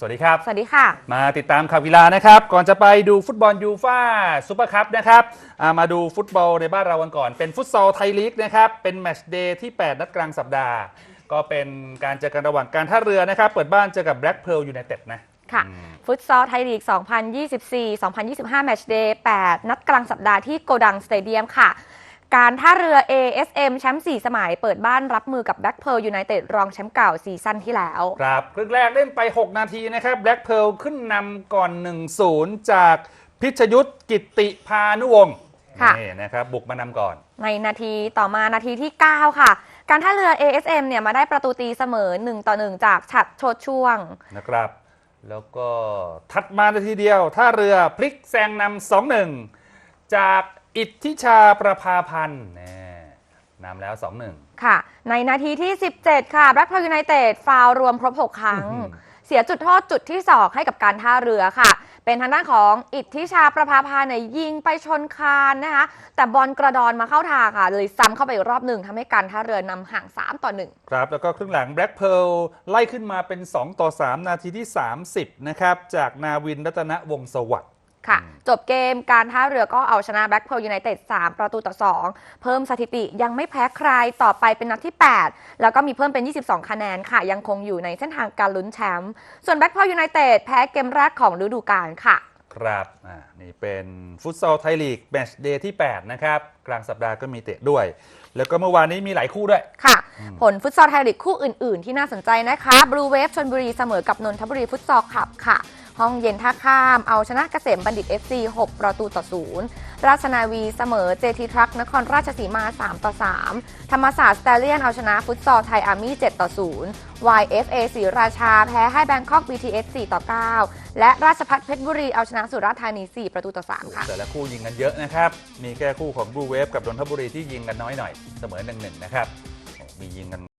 สวัสดีครับ สวัสดีค่ะ มาติดตามข่าวกีฬานะครับ ก่อนจะไปดูฟุตบอลยูฟ่าซูเปอร์คัพนะครับอ่ามาดูฟุตบอลในบ้านเรากันก่อน เป็นฟุตซอลไทยลีกนะครับ เป็นแมตช์เดย์ที่ 8 นัดกลางสัปดาห์ ก็เป็นการเจอกันระหว่างการท่าเรือนะครับ เปิดบ้านเจอกับแบล็กเพ r l ยูไนเต็ดนะค่ะฟุตซอลไทยลีก 2024-2025 แมตช์เดย์ 8 นัดกลางสัปดาห์ที่โกดังสเตเดียมค่ะ การท่าเรือ ASM แชมป์4สมัยเปิดบ้านรับมือกับแบล็กเพ r l ยูไนเต็ดรองแชมป์เก่าซีซั่นที่แล้ว ครับครึ่งแรกเล่นไป 6 นาทีนะครับแบล็กเพ r l ขึ้นนำก่อน 1-0 จากพิชยุทธกิตติพานุวงศ์ค่ะ นี่นะครับ บุกมานำก่อน ในนาทีต่อมานาทีที่ 9 ค่ะ การท่าเรือ ASM เนี่ยมาได้ประตูตีเสมอ 1 ต่อ 1 จากฉัดโชดช่วง นะครับ แล้วก็ถัดมานาทีเดียวท่าเรือพลิกแซงนำสองหนึ่งจาก อิทธิชาประภาพันธ์แน่นำแล้ว 2-1 ค่ะ ในนาทีที่ 17 ค่ะแบล็กเพลยูไนเต็ดฟาวล์รวมครบ 6 ครั้ง อื้อหือ เสียจุดโทษจุดที่ 2 ให้กับการท่าเรือค่ะ เป็นทางด้านของอิทธิชาประภาพาเนี่ยยิงไปชนคานนะคะ แต่บอลกระดอนมาเข้าทางค่ะ เลยซ้ำเข้าไปอีกรอบหนึ่งทำให้การท่าเรือนำห่าง 3 ต่อ 1 ครับ แล้วก็ครึ่งหลังแบล็กเพ r l ไล่ขึ้นมาเป็น 2 ต่อ 3 นาทีที่ 30 นะครับ จากนาวินรัตนวงศ์สวัสดิ์ ค่ะ จบเกมการท่าเรือก็เอาชนะแบล็กเพลยูไนเต็ด3ประตูต่อ 2 เพิ่มสถิติยังไม่แพ้ใครต่อไปเป็นนัดที่ 8 แล้วก็มีเพิ่มเป็น 22 คะแนนค่ะ ยังคงอยู่ในเส้นทางการลุ้นแชมป์ส่วนแบล็กเพลยูไนเต็ดแพ้เกมแรกของฤดูกาลค่ะ ครับอ่านี่เป็นฟุตซอลไทยลีกแมตช์เดย์ที่ 8 นะครับ กลางสัปดาห์ก็มีเตะด้วย แล้วก็เมื่อวานนี้มีหลายคู่ด้วย ค่ะ ผลฟุตซอลไทยลีกคู่อื่น ๆ ที่น่าสนใจนะคะบลูเวฟชนบุรีเสมอกับนนทบุรีฟุตซอลคลับค่ะ ห้องเย็นท่าข้าม เอาชนะเกษมบัณฑิต FC 6 ประตูต่อ0ราชนาวีเสมอเจทีทรัคนครราชสีมา 3 ต่อ 3 ธรรมศาสตร์สเตเลียนเอาชนะฟุตซอลไทยอาร์มี่ 7 ต่อ 0 YFA ศรีราชาแพ้ให้แบงคอก BTS 4 ต่อ 9 และราชพัฒเพชรบุรี เอาชนะสุราษฎร์ธานี 4 ประตูต่อ 3 ค่ะ แต่ละคู่ยิงกันเยอะนะครับ มีแค่คู่ของบลูเวฟกับนนทบุรีที่ยิงกันน้อยหน่อยเสมอหนึ่งหนึ่งนะครับ มียิงกัน